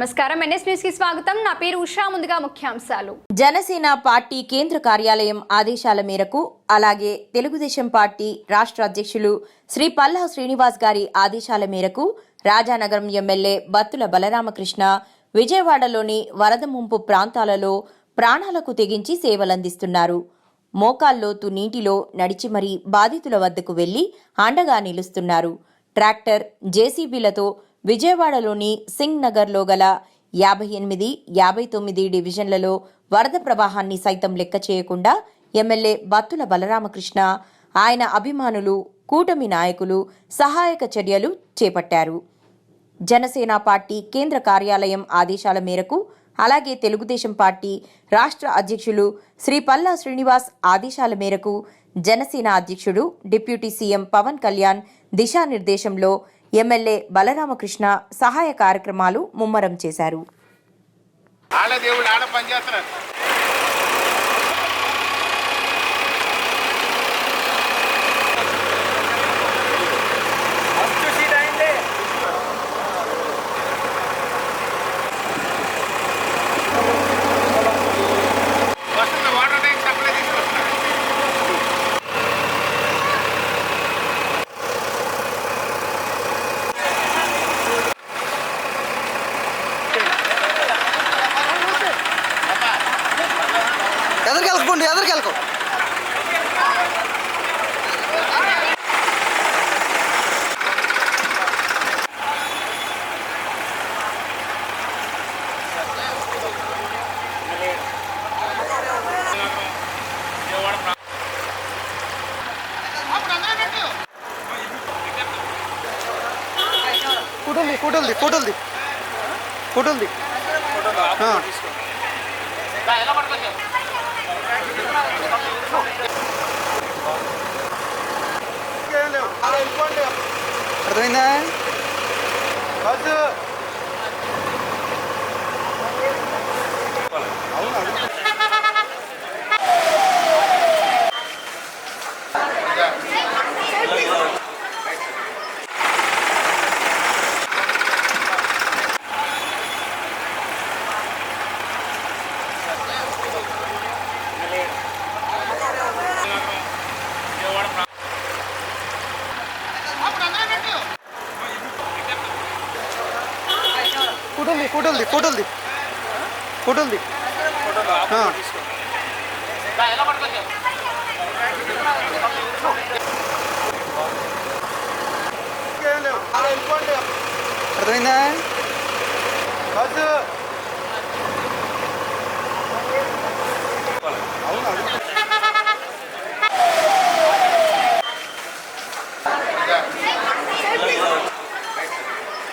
నమస్కారం. ఎన్ఎస్ న్యూస్కి స్వాగతం. నా పేరు ఉషా. ముందుగా ముఖ్యాంశాలు. జనసేన పార్టీ కేంద్ర కార్యాలయం ఆదేశాల మేరకు అలాగే తెలుగుదేశం పార్టీ రాష్ట్ర అధ్యక్షులు శ్రీ పల్లా శ్రీనివాస్ గారి ఆదేశాల మేరకు రాజానగరం ఎమ్మెల్యే బత్తుల బలరామకృష్ణ విజయవాడలోని వరద ముంపు ప్రాంతాలలో ప్రాణాలకు తెగించి సేవలందిస్తున్నారు. మోకాల్లోతు నీటిలో నడిచి మరీ బాధితుల వద్దకు వెళ్ళి అండగా నిలుస్తున్నారు. ట్రాక్టర్ జేసీబీలతో విజయవాడలోని సింగ్ నగర్లో గల యాభై ఎనిమిది యాభై తొమ్మిది డివిజన్లలో వరద ప్రవాహాన్ని సైతం లెక్క చేయకుండా ఎమ్మెల్యే బత్తుల బలరామకృష్ణ ఆయన అభిమానులు కూటమి నాయకులు సహాయక చర్యలు చేపట్టారు. జనసేన పార్టీ కేంద్ర కార్యాలయం ఆదేశాల మేరకు అలాగే తెలుగుదేశం పార్టీ రాష్ట్ర అధ్యక్షులు శ్రీ పల్లా శ్రీనివాస్ ఆదేశాల మేరకు జనసేన అధ్యక్షుడు డిప్యూటీ సీఎం పవన్ కళ్యాణ్ దిశానిర్దేశంలో ఎమ్మెల్యే బలరామకృష్ణ సహాయ కార్యక్రమాలు ముమ్మరం చేశారు. వెళ్ళకండి ఎదరికి వెళ్ళకం. ఫోటోలు ఫోటోలు ఫోటోలు ఫోటోలు ఎలా పడుతుంది అర్థమైందా ఫోటోలు ఫోటోలు ఫోటోలు ఫోటోలు అర్థమైందా?